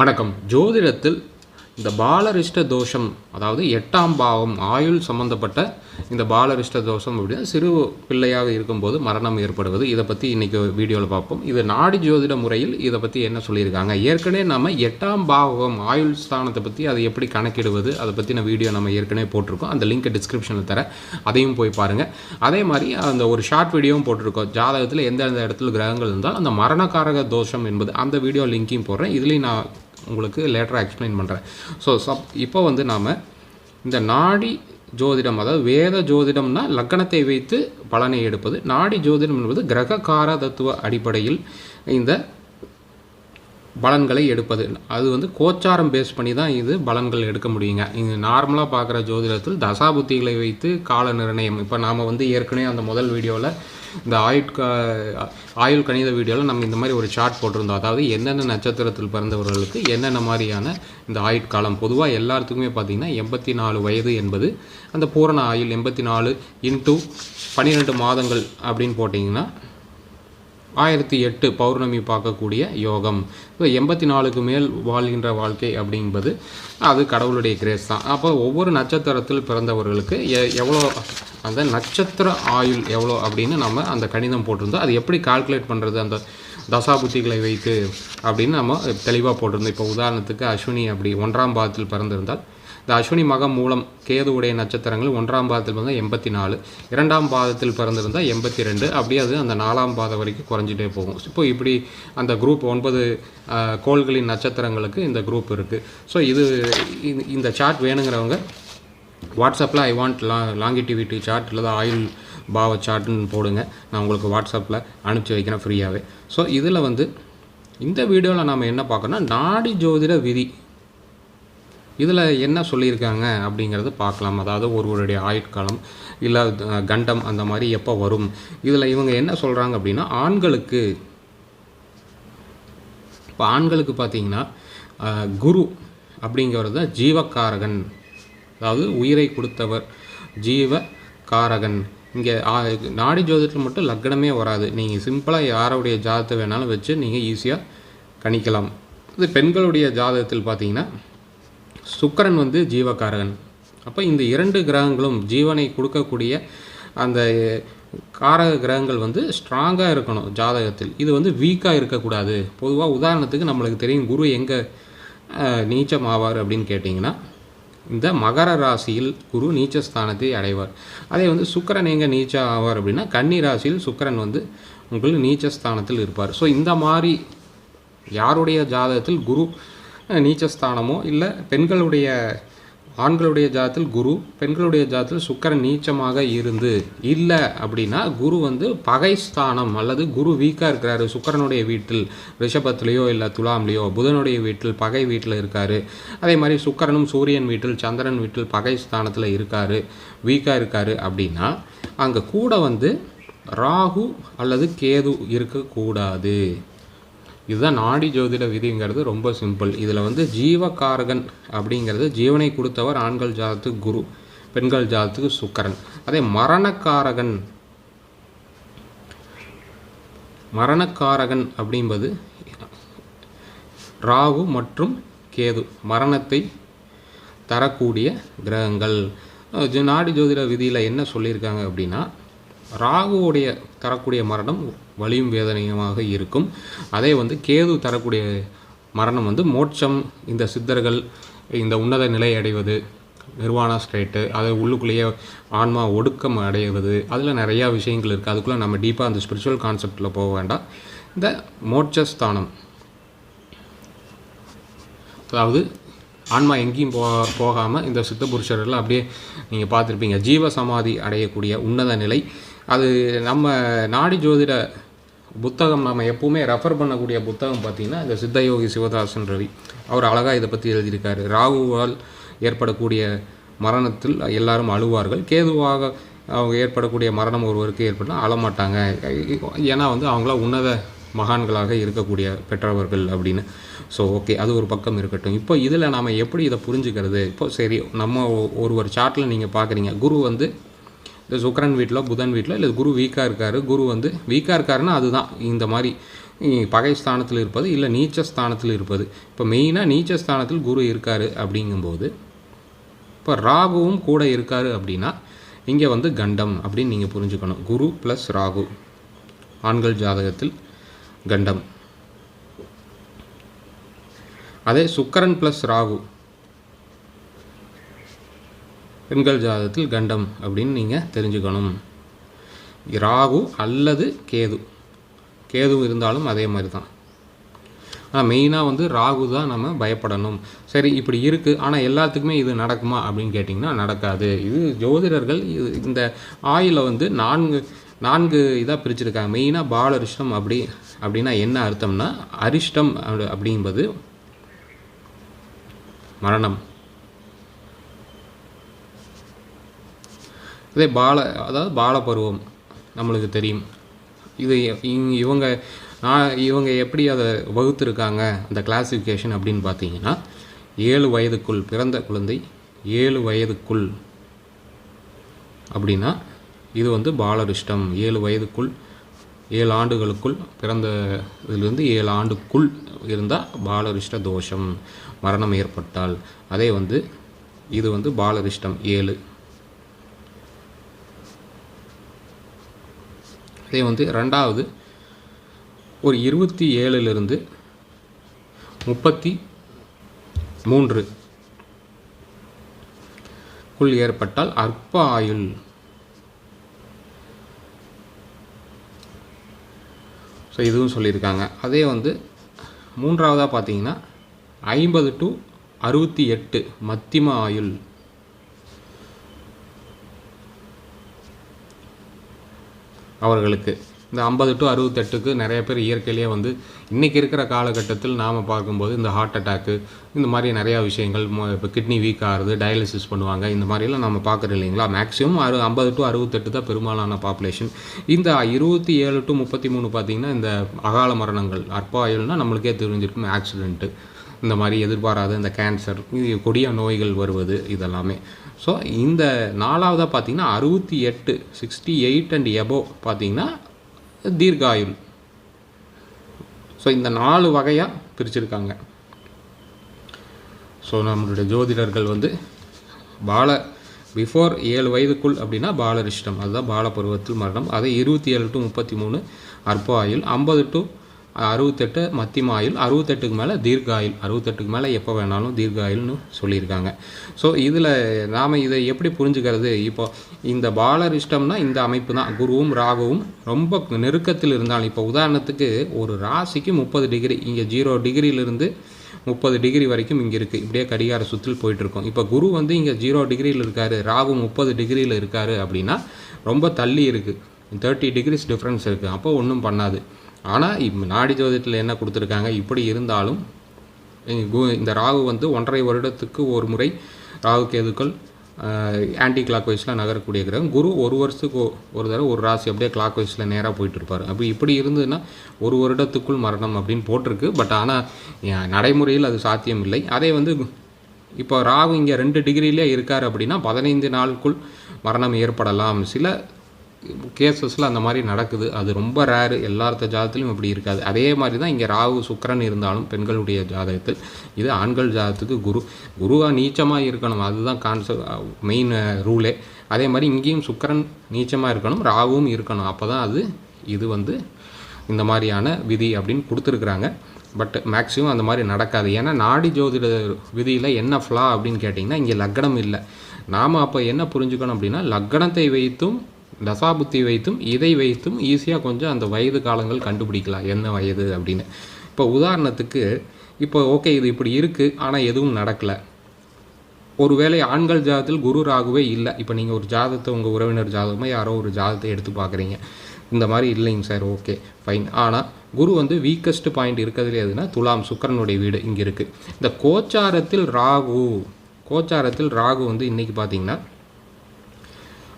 வணக்கம். ஜோதிடத்தில் இந்த பாலரிஷ்ட தோஷம் அதாவது எட்டாம் பாவம் ஆயுள் சம்பந்தப்பட்ட இந்த பாலரிஷ்ட தோஷம் அப்படின்னா சிறு பிள்ளையாக இருக்கும்போது மரணம் ஏற்படுவது. இதை பற்றி இன்றைக்கி வீடியோவில் பார்ப்போம். இது நாடி ஜோதிட முறையில் இதை பற்றி என்ன சொல்லியிருக்காங்க? ஏற்கனவே நம்ம எட்டாம் பாவம் ஆயுள் ஸ்தானத்தை பற்றி அதை எப்படி கணக்கிடுவது அதை பற்றின வீடியோ நம்ம ஏற்கனவே போட்டிருக்கோம். அந்த லிங்க் டிஸ்கிரிப்ஷனில் தர அதையும் போய் பாருங்கள் அதே மாதிரி அந்த ஒரு ஷார்ட் வீடியோவும் போட்டிருக்கோம். ஜாதகத்தில் எந்தெந்த இடத்துல கிரகங்கள் இருந்தால் அந்த மரணக்காரக தோஷம் என்பது அந்த வீடியோ லிங்க்கையும் போடுறேன். இதுலேயும் நான் உங்களுக்கு லேட்டராக எக்ஸ்பிளைன் பண்ணுறேன் ஸோ சப் இப்போ வந்து நாம் இந்த நாடி ஜோதிடம் அதாவது வேத ஜோதிடம்னா லக்கணத்தை வைத்து பலனை எடுப்பது. நாடி ஜோதிடம் என்பது கிரக கார தத்துவ அடிப்படையில் இந்த பலன்களை எடுப்பது. அது வந்து கோச்சாரம் பேஸ் பண்ணி தான் இது பலன்கள் எடுக்க முடியுங்க. இங்கே நார்மலாக பார்க்குற ஜோதிடத்தில் தசாபுத்திகளை வைத்து கால நிர்ணயம். இப்போ நாம் வந்து ஏற்கனவே அந்த முதல் வீடியோவில் இந்த ஆயுட்க ஆயுள் கணித வீடியோவில் நம்ம இந்த மாதிரி ஒரு சார்ட் போட்டிருந்தோம். அதாவது என்னென்ன நட்சத்திரத்தில் பிறந்தவர்களுக்கு என்னென்ன மாதிரியான இந்த ஆயுட்காலம் பொதுவாக எல்லாத்துக்குமே பார்த்திங்கன்னா எண்பத்தி நாலு வயது என்பது அந்த பூரண ஆயுள் எண்பத்தி நாலு இன்ட்டு பன்னிரெண்டு மாதங்கள் அப்படின்னு போட்டிங்கன்னா ஆயிரத்தி எட்டு பௌர்ணமி பார்க்கக்கூடிய யோகம். இப்போ எண்பத்தி நாலுக்கு மேல் வாழ்கின்ற வாழ்க்கை அப்படிங்கிறது அது கடவுளுடைய கிரேஸ் தான். அப்போ ஒவ்வொரு நட்சத்திரத்தில் பிறந்தவர்களுக்கு எ எவ்வளோ அந்த நட்சத்திர ஆயுள் எவ்வளோ அப்படின்னு நம்ம அந்த கணிதம் போட்டிருந்தோம். அது எப்படி கால்குலேட் பண்ணுறது அந்த தசாபுத்திகளை வைத்து அப்படின்னு நம்ம தெளிவாக போட்டிருந்தோம். இப்போ உதாரணத்துக்கு அஸ்வினி அப்படி ஒன்றாம் பாதத்தில் பிறந்திருந்தால் இந்த அஸ்வினி மகம் மூலம் கேது உடைய நட்சத்திரங்கள் ஒன்றாம் பாதத்தில் பிறந்தால் எண்பத்தி நாலு இரண்டாம் பாதத்தில் பிறந்திருந்தால் எண்பத்தி ரெண்டு அப்படியே அது அந்த நாலாம் பாதம் வரைக்கும் குறைஞ்சிட்டே போகும். இப்போ இப்படி அந்த குரூப் ஒன்பது கோள்களின் நட்சத்திரங்களுக்கு இந்த குரூப் இருக்குது ஸோ இது இந்த- இந்த சார்ட் வேணுங்கிறவங்க வாட்ஸ்அப்பில் ஐ வாண்ட் லா லாங்கிட்டிவிட்டி சார்ட் இல்லை ஆயில் பாவ சார்ட்னு போடுங்க. நான் உங்களுக்கு வாட்ஸ்அப்பில் அனுப்பிச்சி வைக்கிறேன் ஃப்ரீயாகவே ஸோ இதில் வந்து இந்த வீடியோவில் நாம் என்ன பார்க்கணும்னா நாடி ஜோதிட விதி இதில் என்ன சொல்லியிருக்காங்க அப்படிங்கிறத பார்க்கலாம். அதாவது ஒருவருடைய ஆயுட்காலம் இல்லை கண்டம் அந்த மாதிரி எப்போ வரும்? இதில் இவங்க என்ன சொல்கிறாங்க அப்படின்னா ஆண்களுக்கு இப்போ ஆண்களுக்கு பார்த்தீங்கன்னா குரு அப்படிங்கிறது தான் அதாவது உயிரை கொடுத்தவர் ஜீவ காரகன் இங்கே நாடி ஜோதிடத்தில் மட்டும் லக்னமே வராது. நீங்கள் சிம்பிளாக யாருடைய ஜாதகத்தை வேணாலும் வச்சு நீங்கள் ஈஸியாக கணிக்கலாம். இது பெண்களுடைய ஜாதகத்தில் பார்த்தீங்கன்னா சுக்கரன் வந்து ஜீவகாரகன். அப்போ இந்த இரண்டு கிரகங்களும் ஜீவனை கொடுக்கக்கூடிய அந்த காரக கிரகங்கள் வந்து ஸ்ட்ராங்காக இருக்கணும் ஜாதகத்தில். இது வந்து வீக்காக இருக்கக்கூடாது. பொதுவாக உதாரணத்துக்கு நம்மளுக்கு தெரியும் குரு எங்கே நீச்சம் ஆவார் அப்படின்னு கேட்டிங்கன்னா இந்த மகர ராசியில் குரு நீச்சஸ்தானத்தை அடைவார். அதே வந்து சுக்கிரன் எங்கே நீச்சம் ஆவார் அப்படின்னா கன்னி ராசியில் சுக்கிரன் வந்து உங்களுக்கு நீச்சஸ்தானத்தில் இருப்பார். ஸோ இந்த மாதிரி யாருடைய ஜாதகத்தில் குரு நீச்சஸ்தானமோ இல்லை பெண்களுடைய ஆண்களுடைய ஜாதத்தில் குரு பெண்களுடைய ஜாதத்தில் சுக்கரன் நீச்சமாக இருந்து இல்லை அப்படின்னா குரு வந்து பகை ஸ்தானம் அல்லது குரு வீக்காக இருக்கிறாரு சுக்கரனுடைய வீட்டில் ரிஷபத்துலேயோ இல்லை துலாம்லேயோ புதனுடைய வீட்டில் பகை வீட்டில் இருக்காரு. அதே மாதிரி சுக்கரனும் சூரியன் வீட்டில் சந்திரன் வீட்டில் பகை ஸ்தானத்தில் இருக்காரு வீக்காக இருக்காரு அப்படின்னா அங்கே கூட வந்து ராகு அல்லது கேது இருக்கக்கூடாது. இதுதான் நாடி ஜோதிட விதிங்கிறது ரொம்ப சிம்பிள் இதில் வந்து ஜீவகாரகன் அப்படிங்கிறது ஜீவனை கொடுத்தவர் ஆண்கள் ஜாதத்துக்கு குரு பெண்கள் ஜாதத்துக்கு சுக்கரன். அதே மரணக்காரகன் மரணக்காரகன் அப்படின்பது ராகு மற்றும் கேது மரணத்தை தரக்கூடிய கிரகங்கள். நாடி ஜோதிட விதியில் என்ன சொல்லியிருக்காங்க அப்படின்னா ராகுவுடைய தரக்கூடிய மரணம் வலியும் வேதனையுமாக இருக்கும். அதே வந்து கேது தரக்கூடிய மரணம் வந்து மோட்சம். இந்த சித்தர்கள் இந்த உன்னத நிலை அடைவது நிர்வாண ஸ்டேட்டு அது உள்ளுக்குள்ளேயே ஆன்மா ஒடுக்கம் அடைவது அதில் நிறையா விஷயங்கள் இருக்குது அதுக்குள்ளே நம்ம டீப்பாக அந்த ஸ்பிரிச்சுவல் கான்செப்டில் போக வேண்டாம். இந்த மோட்சஸ்தானம். அதாவது ஆன்மா எங்கேயும் போ போகாமல் இந்த சித்த புருஷர்கள் அப்படியே நீங்கள் பார்த்துருப்பீங்க. ஜீவ சமாதி அடையக்கூடிய உன்னத நிலை. அது நம்ம நாடி ஜோதிட புத்தகம் நம்ம எப்பவுமே ரெஃபர் பண்ணக்கூடிய புத்தகம் பார்த்திங்கன்னா இந்த சித்தயோகி சிவதாசன் ரவி. அவர் அழகாக இதை பற்றி எழுதியிருக்காரு. ராகுவால் ஏற்படக்கூடிய மரணத்தில் எல்லாரும் அழுவார்கள். கேதுவாக அவங்க ஏற்படக்கூடிய மரணம் ஒருவருக்கு ஏற்பட்டால் அழமாட்டாங்க. ஏன்னா வந்து அவங்கள உன்னத மகான்களாக இருக்கக்கூடிய பெற்றவர்கள் அப்படின்னு. ஸோ ஓகே அது ஒரு பக்கம் இருக்கட்டும். இப்போ இதில் நாம் எப்படி இதை புரிஞ்சுக்கிறது? இப்போ சரி நம்ம ஒரு ஒரு சார்ட்டில் நீங்கள் பார்க்குறீங்க குரு வந்து இந்த சுக்கரன் வீட்டில் புதன் வீட்டில் இல்லை குரு வீக்காக இருக்கார் குரு வந்து வீக்காக இருக்காருன்னா அதுதான். இந்த மாதிரி பகை ஸ்தானத்தில் இருப்பது இல்லை நீச்ச ஸ்தானத்தில் இருப்பது. இப்போ மெயினாக நீச்ச ஸ்தானத்தில் குரு இருக்கார் அப்படிங்கும்போது இப்போ ராகுவும் கூட இருக்கார் அப்படின்னா இங்கே வந்து கண்டம் அப்படின்னு நீங்கள் புரிஞ்சுக்கணும். குரு ப்ளஸ் ராகு. ஆண்கள் ஜாதகத்தில் கண்டம். அதே சுக்கரன் ப்ளஸ் ராகு. பெண்கள் ஜாதகத்தில் கண்டம் அப்படின்னு நீங்கள் தெரிஞ்சுக்கணும். ராகு அல்லது கேது. கேது இருந்தாலும் அதே மாதிரி தான் ஆனால் மெயினாக வந்து ராகு தான் நம்ம பயப்படணும். சரி இப்படி இருக்குது ஆனால் எல்லாத்துக்குமே இது நடக்குமா அப்படின்னு கேட்டிங்கன்னா நடக்காது. இது ஜோதிடர்கள் இது இந்த ஆயிலை வந்து நான்கு நான்கு இதாக பிரிச்சிருக்காங்க. மெயினாக பாலரிஷ்டம் அப்படி அப்படின்னா என்ன அர்த்தம்னா அரிஷ்டம் அப்படி- அப்படிஎன்பது மரணம். இதே பால அதாவது பால பருவம் நம்மளுக்கு தெரியும். இது இவங்க நான் இவங்க எப்படி அதை வகுத்துருக்காங்க அந்த கிளாசிஃபிகேஷன் அப்படின்னு பார்த்தீங்கன்னா ஏழு வயதுக்குள் பிறந்த குழந்தை ஏழு வயதுக்குள் அப்படின்னா இது வந்து பாலரிஷ்டம். ஏழு வயதுக்குள் ஏழு ஆண்டுகளுக்குள் பிறந்த இதுலேருந்து ஏழு ஆண்டுக்குள் இருந்தால் பாலரிஷ்ட தோஷம் மரணம் ஏற்பட்டால். அதே வந்து இது வந்து பாலரிஷ்டம் ஏழு. அதே வந்து ரெண்டாவது ஒரு இருபத்தி ஏழுலேருந்து முப்பத்தி மூன்று குள் ஏற்பட்டால் அற்ப ஆயுள். ஸோ இதுவும் சொல்லியிருக்காங்க. அதே வந்து மூன்றாவதாக பார்த்தீங்கன்னா ஐம்பது டு அறுபத்தி எட்டு மத்திம ஆயுள். அவர்களுக்கு. இந்த ஐம்பது டு அறுபத்தெட்டுக்கு நிறைய பேர் இயற்கையிலேயே வந்து இன்றைக்கி இருக்கிற காலகட்டத்தில் நாம் பார்க்கும்போது இந்த ஹார்ட் அட்டாக்கு இந்த மாதிரி நிறையா விஷயங்கள் இப்போ கிட்னி வீக் ஆகுது டயாலிசிஸ் பண்ணுவாங்க இந்த மாதிரிலாம் நம்ம பார்க்குறோம் இல்லைங்களா? மேக்ஸிமம் அறு ஐம்பது டு அறுபத்தெட்டு தான் பெரும்பாலான பாப்புலேஷன் இந்த இருபத்தி ஏழு டு முப்பத்தி மூணு பார்த்திங்கன்னா இந்த அகால மரணங்கள் அற்பாயுள்னா நம்மளுக்கே தெரிஞ்சிருக்கும் ஆக்சிடென்ட்டு இந்த மாதிரி எதிர்பாராத இந்த கேன்சர் இது கொடிய நோய்கள் வருவது இதெல்லாமே. ஸோ இந்த நாலாவதாக பார்த்தீங்கன்னா அறுபத்தி எட்டு சிக்ஸ்டி எயிட் அண்ட் எபோ பார்த்தீங்கன்னா தீர்காயுள். ஸோ இந்த நாலு வகையாக பிரிச்சிருக்காங்க. ஸோ நம்மளுடைய ஜோதிடர்கள் வந்து பால பிஃபோர் ஏழு வயதுக்குள் அப்படின்னா பாலரிஷ்டம் அதுதான் பால பருவத்தில் மரணம். அதே இருபத்தி ஏழு டு முப்பத்தி மூணு அற்ப ஆயுள் ஐம்பது டு அறுபத்தெட்டு மத்தியம ஆயுள் அறுபத்தெட்டுக்கு மேலே தீர்காயில். அறுபத்தெட்டுக்கு மேலே எப்போ வேணாலும் தீர்காயில்னு சொல்லியிருக்காங்க. ஸோ இதில் நாம் இதை எப்படி புரிஞ்சுக்கிறது? இப்போ இந்த பாலரிஷ்டம்னா இந்த அமைப்பு தான். குருவும் ராகுவும் ரொம்ப நெருக்கத்தில் இருந்தாலும் இப்போ உதாரணத்துக்கு ஒரு ராசிக்கு முப்பது டிகிரி இங்கே ஜீரோ டிகிரியிலிருந்து முப்பது டிகிரி வரைக்கும் இங்கே இருக்குது இப்படியே கடிகார சுற்றில் போயிட்டுருக்கோம். இப்போ குரு வந்து இங்கே ஜீரோ டிகிரியில் இருக்காரு ராகு முப்பது டிகிரியில் இருக்காரு அப்படின்னா ரொம்ப தள்ளி இருக்குது தேர்ட்டி டிகிரிஸ் டிஃப்ரென்ஸ் இருக்குது அப்போ ஒன்றும் பண்ணாது. ஆனால் இப் நாடி ஜோதிடத்தில் என்ன கொடுத்துருக்காங்க? இப்படி இருந்தாலும் கு- இந்த ராகு வந்து ஒன்றரை வருடத்துக்கு ஒரு முறை ராகு கேதுக்கள் ஆன்டி கிளாக் வைஸில் நகரக்கூடிய கிரகம். குரு ஒரு வருஷத்துக்கு ஒரு தடவை ஒரு ராசி அப்படியே கிளாக் வைஸில் நேராக போயிட்டுருப்பார். அப்படி இப்படி இருந்ததுன்னா ஒரு வருடத்துக்குள் மரணம் அப்படின்னு போட்டிருக்கு. பட் ஆனால் நடைமுறையில் அது சாத்தியம் இல்லை அதே வந்து இப்போ ராகு இங்கே ரெண்டு டிகிரியிலே இருக்கார் அப்படின்னா பதினைந்து நாளுக்குள் மரணம் ஏற்படலாம். சில கேசஸில் அந்த மாதிரி நடக்குது. அது ரொம்ப ரேரு எல்லாத்த ஜாதத்துலையும் இப்படி இருக்காது. அதே மாதிரி தான் இங்கே ராகு சுக்கரன் இருந்தாலும் பெண்களுடைய ஜாதகத்தில் இது ஆண்கள் ஜாதத்துக்கு குரு. குருவாக நீச்சமாக இருக்கணும். அதுதான் கான்செப்ட் மெயின் ரூலே அதே மாதிரி இங்கேயும் சுக்கரன் நீச்சமாக இருக்கணும். ராகுவும் இருக்கணும். அப்போ தான் அது இது வந்து இந்த மாதிரியான விதி அப்படின்னு கொடுத்துருக்குறாங்க. பட் மேக்ஸிமம் அந்த மாதிரி நடக்காது. ஏன்னா நாடி ஜோதிட விதியில் என்ன ஃப்ளா அப்படின்னு கேட்டிங்கன்னா இங்கே லக்னம் இல்லை. நாம் அப்போ என்ன புரிஞ்சுக்கணும் அப்படின்னா லக்னத்தை வைத்தும் தசாபுத்தி வைத்தும் இதை வைத்தும் ஈஸியாக கொஞ்சம் அந்த வயது காலங்கள் கண்டுபிடிக்கலாம். என்ன வயது அப்படின்னு. இப்போ உதாரணத்துக்கு இப்போ ஓகே இது இப்படி இருக்குது ஆனால் எதுவும் நடக்கலை. ஒருவேளை ஆண்கள் ஜாதத்தில் குரு ராகுவே இல்லை. இப்போ நீங்கள் ஒரு ஜாதத்தை உங்கள் உறவினர் ஜாதகமாக யாரோ ஒரு ஜாதத்தை எடுத்து பார்க்குறீங்க. இந்த மாதிரி இல்லைங்க சார் ஓகே ஃபைன் ஆனால் குரு வந்து வீக்கஸ்ட் பாயிண்ட் இருக்கிறதுல எதுனா துலாம் சுக்கரனுடைய வீடு இங்கே இருக்குது இந்த கோச்சாரத்தில் ராகு கோச்சாரத்தில் ராகு வந்து இன்றைக்கி பார்த்தீங்கன்னா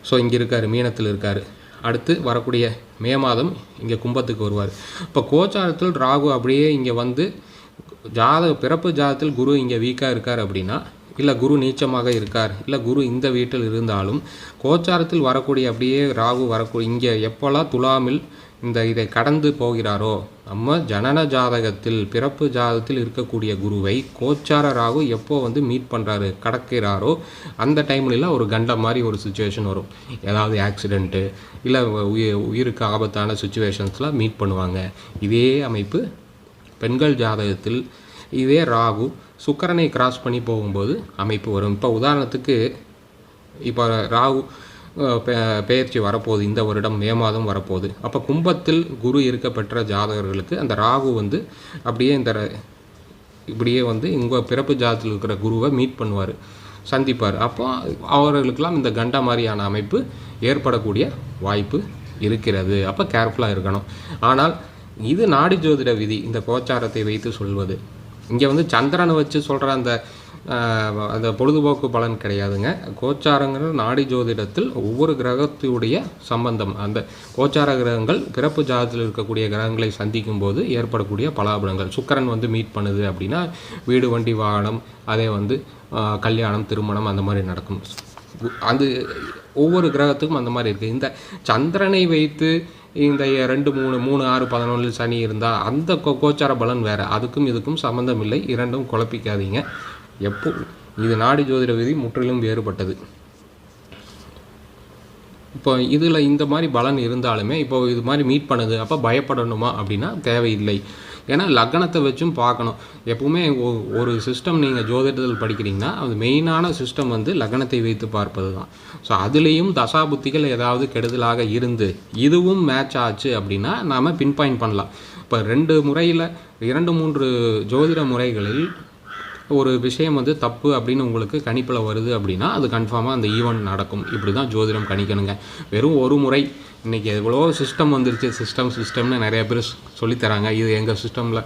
ஸோ இங்கே இருக்கார் மீனத்தில் இருக்கார். அடுத்து வரக்கூடிய மே மாதம் இங்கே கும்பத்துக்கு வருவார். இப்போ கோச்சாரத்தில் ராகு அப்படியே இங்கே வந்து ஜாதக பிறப்பு ஜாதத்தில் குரு இங்கே வீக்காக இருக்கார் அப்படின்னா இல்லை குரு நீச்சமாக இருக்கார் இல்லை குரு இந்த வீட்டில் இருந்தாலும் கோச்சாரத்தில் வரக்கூடிய அப்படியே ராகு வரக்கூடிய இங்கே எப்போல்லாம் துலாமில் இந்த இதை கடந்து போகிறாரோ நம்ம ஜனன ஜாதகத்தில் பிறப்பு ஜாதகத்தில் இருக்கக்கூடிய குருவை கோச்சார ராகு எப்போ வந்து மீட் பண்ணுறாரு கடக்கிறாரோ அந்த டைம்லலாம் ஒரு கண்ட மாதிரி ஒரு சுச்சுவேஷன் வரும். ஏதாவது ஆக்சிடெண்ட்டு இல்லை உயிர் உயிருக்கு ஆபத்தான சுச்சுவேஷன்ஸ்லாம் மீட் பண்ணுவாங்க. இதே அமைப்பு பெண்கள் ஜாதகத்தில் இதே ராகு சுக்கரனை கிராஸ் பண்ணி போகும்போது அமைப்பு வரும். இப்போ உதாரணத்துக்கு இப்போ ராகு அஹ், பெயர்ச்சி வரப்போகுது. இந்த வருடம் மே மாதம் வரப்போகுது. அப்போ கும்பத்தில் குரு இருக்க பெற்ற ஜாதகர்களுக்கு அந்த ராகு வந்து அப்படியே இந்த ர- இப்படியே வந்து இங்கே பிறப்பு ஜாதத்தில் இருக்கிற குருவை மீட் பண்ணுவார் சந்திப்பார். அப்போ அவர்களுக்கெல்லாம் இந்த கண்ட மாதிரியான அமைப்பு ஏற்படக்கூடிய வாய்ப்பு இருக்கிறது. அப்போ கேர்ஃபுல்லாக இருக்கணும். ஆனால் இது நாடி ஜோதிட விதி. இந்த கோச்சாரத்தை வைத்து சொல்வது. இங்கே வந்து சந்திரனை வச்சு சொல்கிற அந்த அந்த பொழுதுபோக்கு பலன் கிடையாதுங்க. கோச்சாரங்கிற நாடி ஜோதிடத்தில் ஒவ்வொரு கிரகத்துடைய சம்பந்தம். அந்த கோச்சார கிரகங்கள் பிறப்பு ஜாதத்தில் இருக்கக்கூடிய கிரகங்களை சந்திக்கும் போது ஏற்படக்கூடிய பலாபலங்கள் சுக்கிரன் வந்து மீட் பண்ணுது அப்படின்னா வீடு வண்டி வாகனம் அதே வந்து கல்யாணம் திருமணம் அந்த மாதிரி நடக்கும். அது ஒவ்வொரு கிரகத்துக்கும் அந்த மாதிரி இருக்குது இந்த சந்திரனை வைத்து இந்த ரெண்டு மூணு மூணு ஆறு பதினொன்றில் சனி இருந்தால் அந்த கோ கோச்சார பலன் வேறு. அதுக்கும் இதுக்கும் சம்மந்தம் இல்லை. இரண்டும் குழப்பிக்காதீங்க. எப்போ? இது நாடி ஜோதிட விதி முற்றிலும் வேறுபட்டது. இப்போ இதில் இந்த மாதிரி பலன் இருந்தாலுமே இப்போ இது மாதிரி மீட் பண்ணுது அப்போ பயப்படணுமா அப்படின்னா தேவையில்லை. ஏன்னா லக்னத்தை வச்சும் பார்க்கணும். எப்பவுமே ஒ- ஒரு சிஸ்டம் நீங்கள் ஜோதிடத்தில் படிக்கிறீங்கன்னா அது மெயினான சிஸ்டம் வந்து லக்னத்தை வைத்து பார்ப்பது தான் ஸோ அதுலேயும் தசாபுத்திகள் ஏதாவது கெடுதலாக இருந்து இதுவும் மேட்ச் ஆச்சு அப்படின்னா நாம் பின்பாயின் பண்ணலாம். இப்போ ரெண்டு முறையில் இரண்டு மூன்று ஜோதிட முறைகளில் ஒரு விஷயம் வந்து தப்பு அப்படின்னு உங்களுக்கு கணிப்பில் வருது அப்படின்னா அது கன்ஃபார்மாக அந்த ஈவெண்ட் நடக்கும். இப்படி தான் ஜோதிடம் கணிக்கணுங்க. வெறும் ஒரு முறை இன்றைக்கி எவ்வளோ சிஸ்டம் வந்துருச்சு. சிஸ்டம் சிஸ்டம்னு நிறைய பேர் சொல்லித்தராங்க. சொல்லித் தராங்க இது எங்கள் சிஸ்டமில்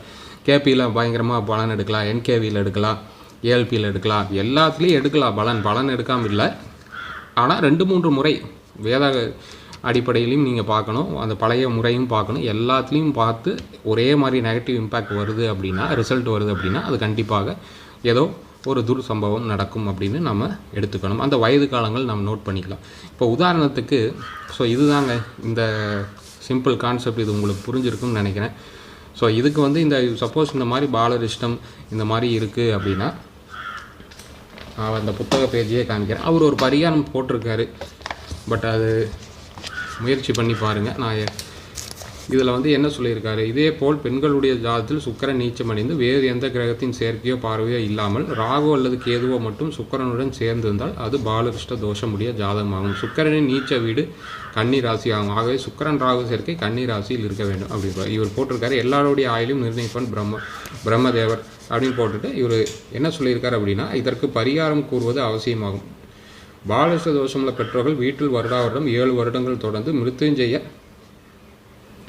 கேபியில் பயங்கரமாக பலன் எடுக்கலாம். என்கேவியில் எடுக்கலாம். ஏஎல்பியில் எடுக்கலாம். எல்லாத்துலேயும் எடுக்கலாம். பலன் பலன் எடுக்காமல் இல்லை. ஆனால் ரெண்டு மூன்று முறை வேத அடிப்படையிலையும் நீங்கள் பார்க்கணும். அந்த பழைய முறையும் பார்க்கணும். எல்லாத்துலேயும் பார்த்து ஒரே மாதிரி நெகட்டிவ் இம்பேக்ட் வருது அப்படின்னா ரிசல்ட் வருது அப்படின்னா அது கண்டிப்பாக ஏதோ ஒரு துர் சம்பவம் நடக்கும் அப்படின்னு நம்ம எடுத்துக்கணும். அந்த வயது காலங்கள் நம்ம நோட் பண்ணிக்கலாம். இப்போ உதாரணத்துக்கு ஸோ இதுதாங்க இந்த சிம்பிள் கான்செப்ட் இது உங்களுக்கு புரிஞ்சிருக்கும்னு நினைக்கிறேன். ஸோ இதுக்கு வந்து இந்த சப்போஸ் இந்த மாதிரி பாலரிஷ்டம் இந்த மாதிரி இருக்குது அப்படின்னா நான் அந்த புத்தக பேஜையே காமிக்கிறேன். அவர் ஒரு பரிகாரம் போட்டிருக்காரு. பட் அது முயற்சி பண்ணி பாருங்கள் நான் இதில் வந்து என்ன சொல்லியிருக்காரு? இதே போல் பெண்களுடைய ஜாதத்தில் சுக்கரன் நீச்சம் அடைந்து வேறு எந்த கிரகத்தின் சேர்க்கையோ பார்வையோ இல்லாமல் ராகோ அல்லது கேதுவோ மட்டும் சுக்கரனுடன் சேர்ந்திருந்தால் அது பாலகிருஷ்ண தோஷமுடைய ஜாதகமாகும். சுக்கரனின் நீச்ச வீடு கன்னி ராசி ஆகும் ஆகவே சுக்கரன் ராகு சேர்க்கை கன்னி ராசியில் இருக்க வேண்டும் அப்படி இவர் போட்டிருக்காரு எல்லாருடைய ஆயிலும் நிர்ணயிப்பான் பிரம்ம பிரம்மதேவர் அப்படின்னு போட்டுட்டு இவர் என்ன சொல்லியிருக்காரு அப்படின்னா இதற்கு பரிகாரம் கூறுவது அவசியமாகும். பாலகிருஷ்ண தோஷமுள்ள பெற்றோர்கள் வீட்டில் வருடா வருடம் ஏழு வருடங்கள் தொடர்ந்து மிருத்யுஞ்செய்ய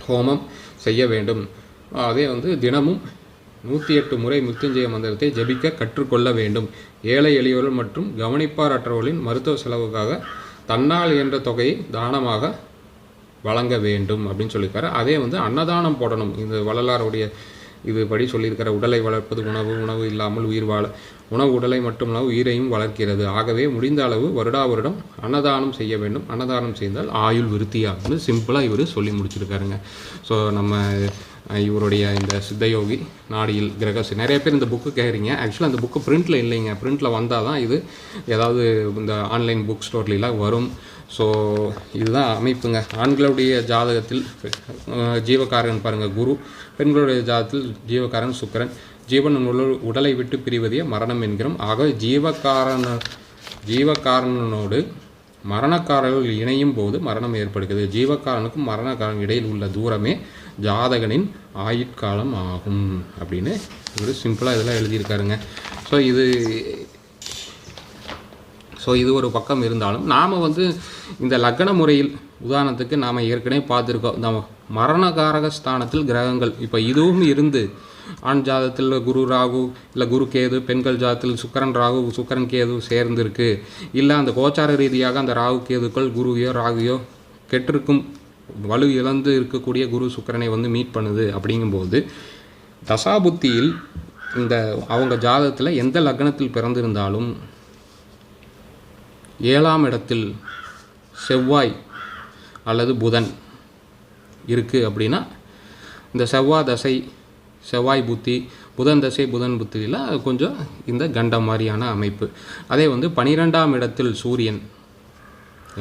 ஹோமம் செய்ய வேண்டும். அதே வந்து தினமும் நூற்றி எட்டு முறை மிருத்துஞ்சய மந்திரத்தை ஜெபிக்க கற்றுக்கொள்ள வேண்டும். ஏழை எளியவர்கள் மற்றும் கவனிப்பாரற்றவர்களின் மருத்துவ செலவுக்காக தன்னால் என்ற தொகையை தானமாக வழங்க வேண்டும் அப்படின்னு சொல்லியிருக்காரு. அதே வந்து அன்னதானம் போடணும். இந்த வள்ளலாருடைய இதுபடி சொல்லியிருக்கிற உடலை வளர்ப்பது உணவு உணவு இல்லாமல் உயிர் வாழ உணவு உடலை மட்டுமல்ல உயிரையும் வளர்க்கிறது. ஆகவே முடிந்த அளவு வருடா வருடம் அன்னதானம் செய்ய வேண்டும். அன்னதானம் செய்தால் ஆயுள் விருத்தியாகும்னு சிம்பிளாக இவர் சொல்லி முடிச்சிருக்காருங்க. ஸோ நம்ம இவருடைய இந்த சித்தயோகி நாடியில் கிரகசி. நிறைய பேர் இந்த புக்கு கேட்குறீங்க ஆக்சுவலாக அந்த புக்கு பிரிண்ட்டில் இல்லைங்க. பிரிண்ட்டில் வந்தால் தான் இது ஏதாவது இந்த ஆன்லைன் புக் ஸ்டோர்லாம் வரும். ஸோ இதுதான் அமைப்புங்க. ஆண்களுடைய ஜாதகத்தில் ஜீவகாரன் பாருங்கள் குரு. பெண்களுடைய ஜாதகத்தில் ஜீவகாரன் சுக்கிரன். ஜீவன் உடல் உடலை விட்டு பிரிவதே மரணம் என்கிறோம். ஆக ஜீவகாரன ஜீவகாரனோடு மரணக்காரர்கள் இணையும் போது மரணம் ஏற்படுகிறது. ஜீவக்காரனுக்கும் மரணக்காரன் இடையில் உள்ள தூரமே ஜாதகனின் ஆயுட்காலம் ஆகும். அப்படின்னு இவர் சிம்பிளாக இதெல்லாம் எழுதியிருக்காருங்க. ஸோ இது ஸோ இது ஒரு பக்கம் இருந்தாலும் நாம் வந்து இந்த லக்ன முறையில் உதாரணத்துக்கு நாம் ஏற்கனவே பார்த்துருக்கோம் இந்த மரணகாரக ஸ்தானத்தில் கிரகங்கள் இப்போ இதுவும் இருந்து ஆண் ஜாதத்தில் குரு ராகு இல்லை குரு கேது பெண்கள் ஜாதத்தில் சுக்கரன் ராகு சுக்கரன் கேது சேர்ந்திருக்கு. இல்லை அந்த கோச்சார ரீதியாக அந்த ராகு கேதுக்கள் குருவையோ ராகுவையோ கெட்டிருக்கும் வலு இழந்து இருக்கக்கூடிய குரு சுக்கரனை வந்து மீட் பண்ணுது அப்படிங்கும்போது தசாபுத்தியில் இந்த அவங்க ஜாதகத்தில் எந்த லக்னத்தில் பிறந்திருந்தாலும் ஏழாம் இடத்தில் செவ்வாய் அல்லது புதன் இருக்குது அப்படின்னா இந்த செவ்வாய் தசை செவ்வாய் புத்தி புதன் தசை புதன் புத்தியில் கொஞ்சம் இந்த கண்டம் மாதிரியான அமைப்பு. அதே வந்து பனிரெண்டாம் இடத்தில் சூரியன்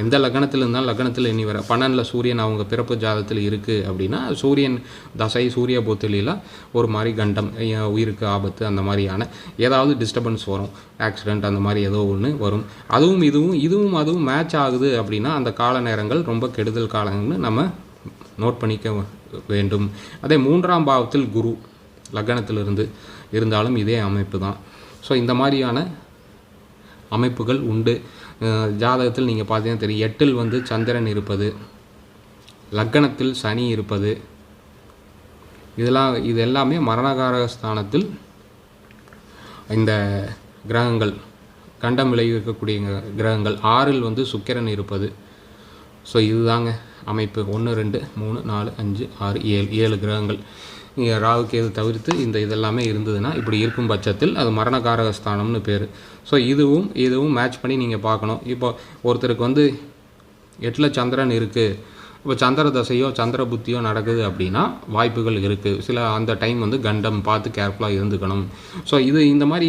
எந்த லக்னத்தில் இருந்தாலும் லக்னத்தில் இனி வர. பன்னெண்டில் சூரியன் அவங்க பிறப்பு ஜாதத்தில் இருக்குது அப்படின்னா சூரியன் தசை சூரிய புத்திலாம் ஒரு மாதிரி கண்டம் உயிருக்கு ஆபத்து அந்த மாதிரியான ஏதாவது டிஸ்டர்பன்ஸ் வரும். ஆக்சிடெண்ட் அந்த மாதிரி ஏதோ ஒன்று வரும். அதுவும் இதுவும் இதுவும் அதுவும் மேட்ச் ஆகுது அப்படின்னா அந்த கால நேரங்கள் ரொம்ப கெடுதல் காலங்கள்னு நம்ம நோட் பண்ணிக்க வேண்டும். அதே மூன்றாம் பாவத்தில் குரு லக்னத்திலிருந்து இருந்தாலும் இதே அமைப்பு தான் ஸோ இந்த மாதிரியான அமைப்புகள் உண்டு. ஜாதகத்தில் நீங்கள் பார்த்தீங்கன்னா தெரியும் எட்டில் வந்து சந்திரன் இருப்பது லக்கணத்தில் சனி இருப்பது இதெல்லாம் இது எல்லாமே மரணகாரக ஸ்தானத்தில் இந்த கிரகங்கள் கண்டம் விளைவிக்கக்கூடிய கிரகங்கள் ஆறில் வந்து சுக்கிரன் இருப்பது. ஸோ இதுதாங்க. அமைப்பு ஒன்று ரெண்டு மூணு நாலு அஞ்சு ஆறு ஏழு ஏழு கிரகங்கள். இங்கே ராகு கேது தவிர்த்து இந்த இதெல்லாமே இருந்ததுன்னா இப்படி இருக்கும் பட்சத்தில் அது மரணகாரக ஸ்தானம்னு பேர். ஸோ இதுவும் இதுவும் மேட்ச் பண்ணி நீங்கள் பார்க்கணும். இப்போ ஒருத்தருக்கு வந்து எட்டில் சந்திரன் இருக்குது இப்போ சந்திர தசையோ சந்திர புத்தியோ நடக்குது அப்படின்னா வாய்ப்புகள் இருக்குது சில அந்த டைம் வந்து கண்டம் பார்த்து கேர்ஃபுல்லாக இருந்துக்கணும். ஸோ இது இந்த மாதிரி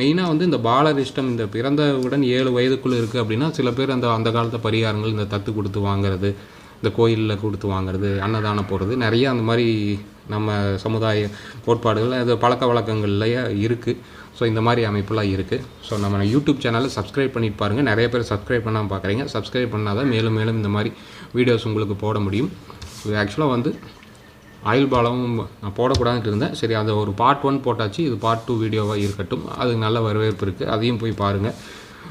மெயினாக வந்து இந்த பாலரிஷ்டம் இந்த பிறந்தவுடன் ஏழு வயதுக்குள்ளே இருக்குது அப்படின்னா சில பேர் அந்த அந்த காலத்து பரிகாரங்கள் இந்த தத்து கொடுத்து வாங்குறது. இந்த கோயிலில் கொடுத்து வாங்குறது அன்னதானம் போடுறது நிறைய அந்த மாதிரி நம்ம சமுதாய கோட்பாடுகள் அது பழக்க வழக்கங்கள்லையே இருக்குது ஸோ இந்த மாதிரி அமைப்புலாம் இருக்குது ஸோ நம்ம யூடியூப் சேனலை சப்ஸ்கிரைப் பண்ணிட்டு பாருங்கள் நிறைய பேர் சப்ஸ்கிரைப் பண்ணாமல் பார்க்குறீங்க சப்ஸ்கிரைப் பண்ணால் தான் மேலும் மேலும் இந்த மாதிரி வீடியோஸ் உங்களுக்கு போட முடியும். இது ஆக்சுவலாக வந்து ஆயில் பாலமும் நான் போடக்கூடாதுன்னு இருந்தேன். சரி அதை ஒரு பார்ட் ஒன் போட்டாச்சு. இது பார்ட் டூ வீடியோவாக இருக்கட்டும். அது நல்ல வரவேற்பு இருக்குது அதையும் போய் பாருங்கள்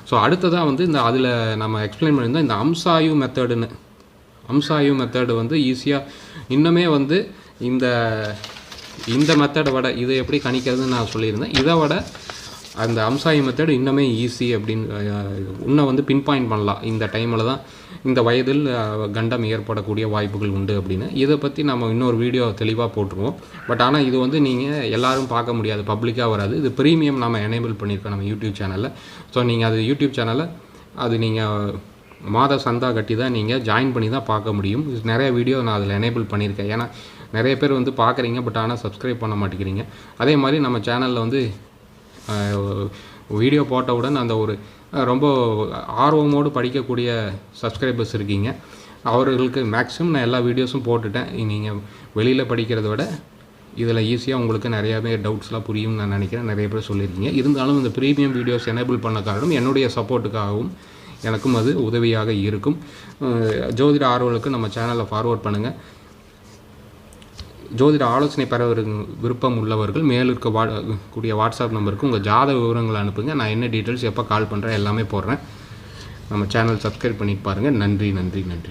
ஸோ அடுத்ததாக வந்து இந்த அதில் நம்ம எக்ஸ்பிளைன் பண்ணியிருந்தோம் இந்த அம்சாயு மெத்தடுன்னு அம்சாயு மெத்தடு வந்து ஈஸியாக இன்னுமே வந்து இந்த இந்த மெத்தடை விட இதை எப்படி கணிக்கிறதுன்னு நான் சொல்லியிருந்தேன். இதை விட அந்த அம்சாயு மெத்தடு இன்னுமே ஈஸி அப்படின்னு அஹ், இன்னும் வந்து பின் பாயிண்ட் பண்ணலாம். இந்த டைமில் தான் இந்த வயதில் கண்டம் ஏற்படக்கூடிய வாய்ப்புகள் உண்டு அப்படின்னு. இதை பற்றி நம்ம இன்னொரு வீடியோ தெளிவாக போட்டுருவோம். பட் ஆனால் இது வந்து நீங்கள் எல்லாரும் பார்க்க முடியாது பப்ளிக்காக வராது. இது ப்ரீமியம் நம்ம எனேபிள் பண்ணியிருக்கோம் நம்ம யூடியூப் சேனலில் ஸோ நீங்கள் அது யூடியூப் சேனலில் அது நீங்கள் மாத சந்தா கட்டி தான் நீங்கள் ஜாயின் பண்ணி தான் பார்க்க முடியும். நிறைய வீடியோ நான் அதில் எனேபிள் பண்ணியிருக்கேன். ஏன்னா நிறைய பேர் வந்து பார்க்குறீங்க பட் ஆனால் சப்ஸ்கிரைப் பண்ண மாட்டேங்கிறீங்க. அதே மாதிரி நம்ம சேனலில் வந்து வீடியோ போட்டவுடன் அந்த ஒரு ரொம்ப ஆர்வமோடு படிக்கக்கூடிய சப்ஸ்கிரைபர்ஸ் இருக்கீங்க. அவர்களுக்கு மேக்ஸிமம் நான் எல்லா வீடியோஸும் போட்டுட்டேன். நீங்கள் வெளியில் படிக்கிறத விட இதில் ஈஸியாக உங்களுக்கு நிறையாவே டவுட்ஸ்லாம் புரியும்னு நான் நினைக்கிறேன். நிறைய பேர் சொல்லியிருக்கீங்க. இருந்தாலும் இந்த ப்ரீமியம் வீடியோஸ் எனேபிள் பண்ண காரணம் என்னுடைய சப்போர்ட்டுக்காகவும் எனக்கும் அது உதவியாக இருக்கும். ஜோதிட ஆர்வலுக்கு நம்ம சேனலை ஃபார்வர்ட் பண்ணுங்கள் ஜோதிட ஆலோசனை பெற விருப்பம் உள்ளவர்கள் மேல் இருக்க வா கூடிய வாட்ஸ்அப் நம்பருக்கு உங்கள் ஜாத விவரங்களை அனுப்புங்க. நான் என்ன டீட்டெயில்ஸ் எப்போ கால் பண்ணுறேன் எல்லாமே போடுறேன். நம்ம சேனல் சப்ஸ்கிரைப் பண்ணிட்டு பாருங்கள் நன்றி நன்றி நன்றி.